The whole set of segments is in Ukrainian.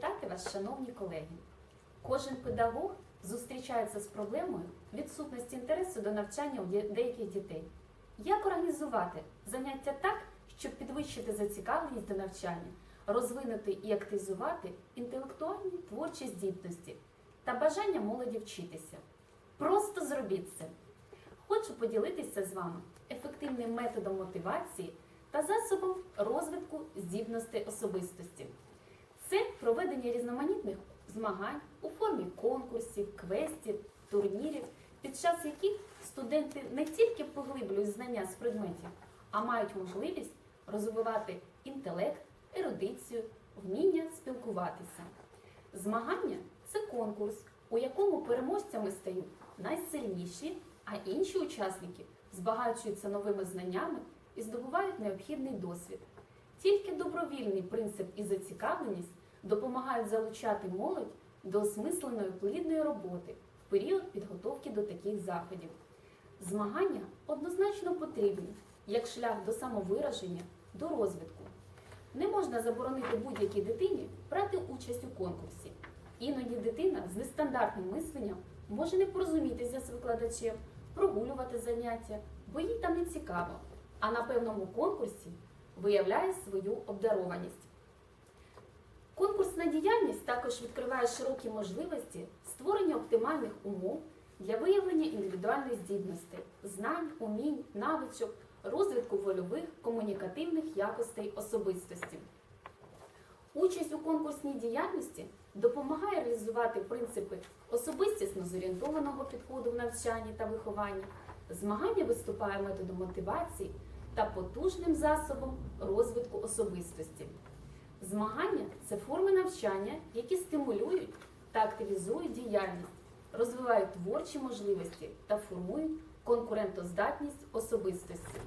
привітати вас, шановні колеги. Кожен педагог зустрічається з проблемою відсутності інтересу до навчання у деяких дітей. Як організувати заняття так, щоб підвищити зацікавленість до навчання, розвинути і активізувати інтелектуальні творчі здібності та бажання молоді вчитися? Просто зробіть це. Хочу поділитися з вами ефективним методом мотивації та засобом розвитку здібностей особистості. Проведення різноманітних змагань у формі конкурсів, квестів, турнірів, під час яких студенти не тільки поглиблюють знання з предметів, а мають можливість розвивати інтелект, ерудицію, вміння спілкуватися. Змагання це конкурс, у якому переможцями стають найсильніші, а інші учасники збагачуються новими знаннями і здобувають необхідний досвід. Тільки добровільний принцип і зацікавленість допомагають залучати молодь до осмисленої плідної роботи в період підготовки до таких заходів. Змагання однозначно потрібні як шлях до самовираження, до розвитку. Не можна заборонити будь-якій дитині брати участь у конкурсі. Іноді дитина з нестандартним мисленням може не порозумітися з викладачем, прогулювати заняття, бо їй там не цікаво, а на певному конкурсі виявляє свою обдарованість. Конкурсна діяльність також відкриває широкі можливості створення оптимальних умов для виявлення індивідуальних здібностей, знань, умінь, навичок, розвитку вольових, комунікативних якостей особистості. Участь у конкурсній діяльності допомагає реалізувати принципи особистісно зорієнтованого підходу в навчанні та вихованні. Змагання виступає методом мотивації та потужним засобом розвитку особистості. Змагання це форми навчання, які стимулюють та активізують діяльність, розвивають творчі можливості та формують конкурентоздатність особистості.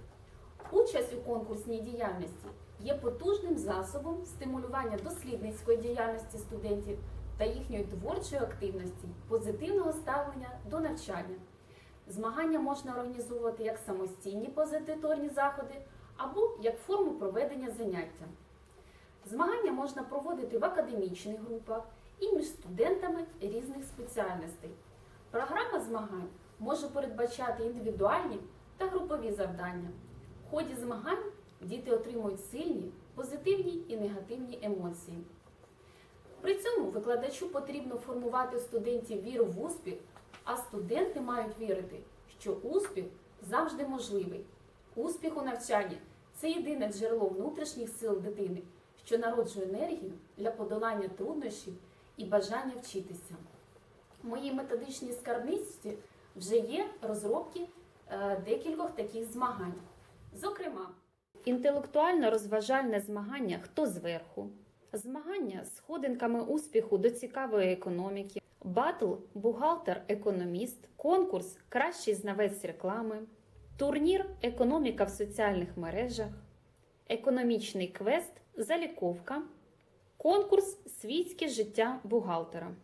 Участь у конкурсній діяльності є потужним засобом стимулювання дослідницької діяльності студентів та їхньої творчої активності, позитивного ставлення до навчання. Змагання можна організовувати як самостійні позититорні заходи або як форму проведення заняття. Змагання можна проводити в академічних групах і між студентами різних спеціальностей. Програма змагань може передбачати індивідуальні та групові завдання. В ході змагань діти отримують сильні, позитивні і негативні емоції. При цьому викладачу потрібно формувати студентів віру в успіх, а студенти мають вірити, що успіх завжди можливий. Успіх у навчанні це єдине джерело внутрішніх сил дитини, що народжує енергію для подолання труднощів і бажання вчитися. В моїй методичній скарбниці вже є розробки е, декількох таких змагань. Зокрема, інтелектуально-розважальне змагання Хто зверху, змагання з сходинками успіху до цікавої економіки, батл бухгалтер-економіст, конкурс Кращий знавець реклами, турнір Економіка в соціальних мережах, економічний квест Заліковка, конкурс Світське життя бухгалтера.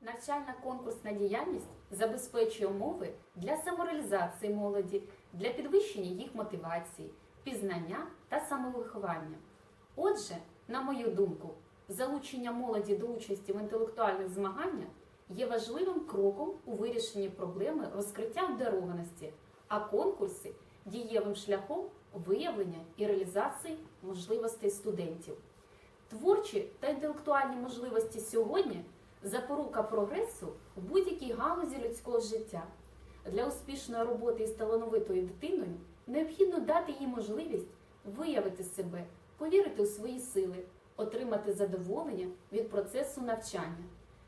Навчальна конкурсна діяльність забезпечує умови для самореалізації молоді, для підвищення їх мотивації, пізнання та самовиховання. Отже, на мою думку, залучення молоді до участі в інтелектуальних змаганнях є важливим кроком у вирішенні проблеми розкриття обдарованості, а конкурси дієвим шляхом виявлення і реалізації можливостей студентів. Творчі та інтелектуальні можливості сьогодні запорука прогресу в будь-якій галузі людського життя. Для успішної роботи із талановитою дитиною необхідно дати їй можливість виявити себе, повірити у свої сили, отримати задоволення від процесу навчання.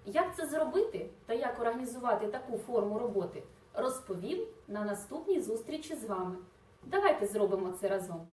Як це зробити та як організувати таку форму роботи, розповім на наступній зустрічі з вами. Давайте зробимо це разом.